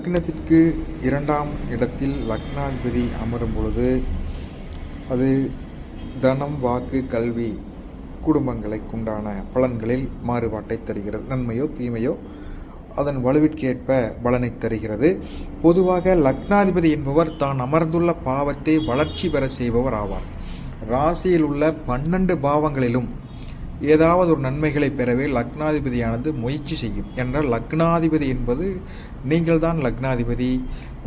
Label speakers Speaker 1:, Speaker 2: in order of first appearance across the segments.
Speaker 1: லக்னத்திற்கு இரண்டாம் இடத்தில் லக்னாதிபதி அமரும் பொழுது அது தனம் வாக்கு கல்வி குடும்பங்களுக்கு உண்டான பலன்களில் மாறுபாட்டை தருகிறது. நன்மையோ தீமையோ அதன் வலுவிற்கேற்ப பலனை தருகிறது. பொதுவாக லக்னாதிபதி என்பவர் தான் அமர்ந்துள்ள பாவத்தை வளர்ச்சி பெற செய்பவர் ஆவார். ராசியில் உள்ள பன்னெண்டு பாவங்களிலும் ஏதாவது ஒரு நன்மைகளை பெறவே லக்னாதிபதியானது முயற்சி செய்யும். என்றால் லக்னாதிபதி என்பது நீங்கள் தான் லக்னாதிபதி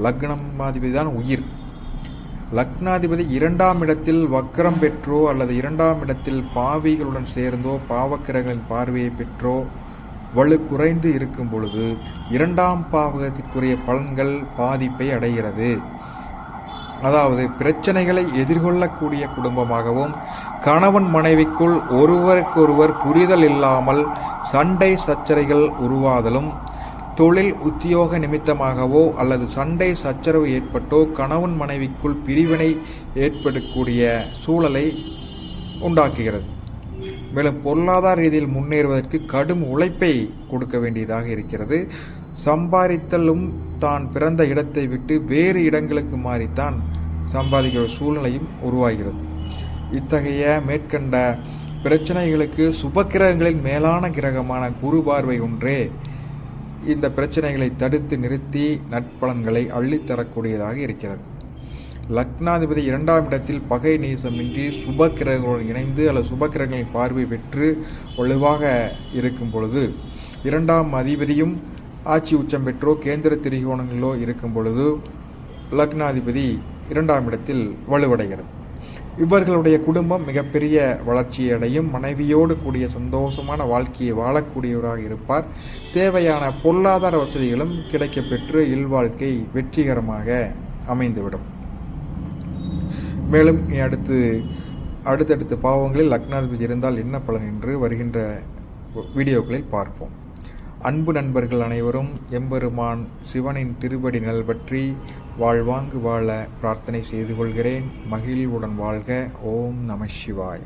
Speaker 1: லக்னமாதிபதி தான் உயிர். லக்னாதிபதி இரண்டாம் இடத்தில் வக்கரம் பெற்றோ அல்லது இரண்டாம் இடத்தில் பாவிகளுடன் சேர்ந்தோ பாவக்கிரகங்களின் பார்வையை பெற்றோ வலு குறைந்து இருக்கும் பொழுது இரண்டாம் பாவகத்திற்குரிய பலன்கள் பாதிப்பை அடைகிறது. அதாவது பிரச்சனைகளை எதிர்கொள்ளக்கூடிய குடும்பமாகவும் கணவன் மனைவிக்குள் ஒருவருக்கொருவர் புரிதல் இல்லாமல் சண்டை சச்சரைகள் உருவாதலும் தொழில் உத்தியோக நிமித்தமாகவோ அல்லது சண்டை சச்சரவு ஏற்பட்டோ கணவன் மனைவிக்குள் பிரிவினை ஏற்படக்கூடிய சூழலை உண்டாக்குகிறது. மேலும் பொருளாதார ரீதியில் முன்னேறுவதற்கு கடும் உழைப்பை கொடுக்க வேண்டியதாக இருக்கிறது. சம்பாதித்தலும் தான் பிறந்த இடத்தை விட்டு வேறு இடங்களுக்கு மாறித்தான் சம்பாதிக்கிற சூழ்நிலையும் உருவாகிறது. இத்தகைய மேற்கண்ட பிரச்சனைகளுக்கு சுபக்கிரகங்களின் மேலான கிரகமான குரு பார்வை ஒன்றே இந்த பிரச்சனைகளை தடுத்து நிறுத்தி நட்பலன்களை அள்ளித்தரக்கூடியதாக இருக்கிறது. லக்னாதிபதி இரண்டாம் இடத்தில் பகை நேசமின்றி சுபக்கிரகங்களுடன் இணைந்து அல்லது சுபக்கிரகங்களின் பார்வை பெற்று வலுவாக இருக்கும் பொழுது இரண்டாம் அதிபதியும் ஆட்சி உச்சம் பெற்றோ கேந்திர திரிகோணங்களோ இருக்கும் பொழுது லக்னாதிபதி இரண்டாம் இடத்தில் வலுவடைகிறது. இவர்களுடைய குடும்பம் மிகப்பெரிய வளர்ச்சியடையும் மனைவியோடு கூடிய சந்தோஷமான வாழ்க்கையை வாழக்கூடியவராக இருப்பார். தேவையான பொருளாதார வசதிகளும் கிடைக்கப்பெற்று இல்வாழ்க்கை வெற்றிகரமாக அமைந்துவிடும். மேலும் அடுத்து அடுத்தடுத்த பாவங்களில் லக்னாதிபதி இருந்தால் என்ன பலன் என்று வருகின்ற வீடியோக்களில் பார்ப்போம். அன்பு நண்பர்கள் அனைவரும் எம்பெருமான் சிவனின் திருவடி நல் பற்றி வாழ்வாங்கு வாழ பிரார்த்தனை செய்து கொள்கிறேன். மகிழ்வுடன் வாழ்க. ஓம் நம சிவாய.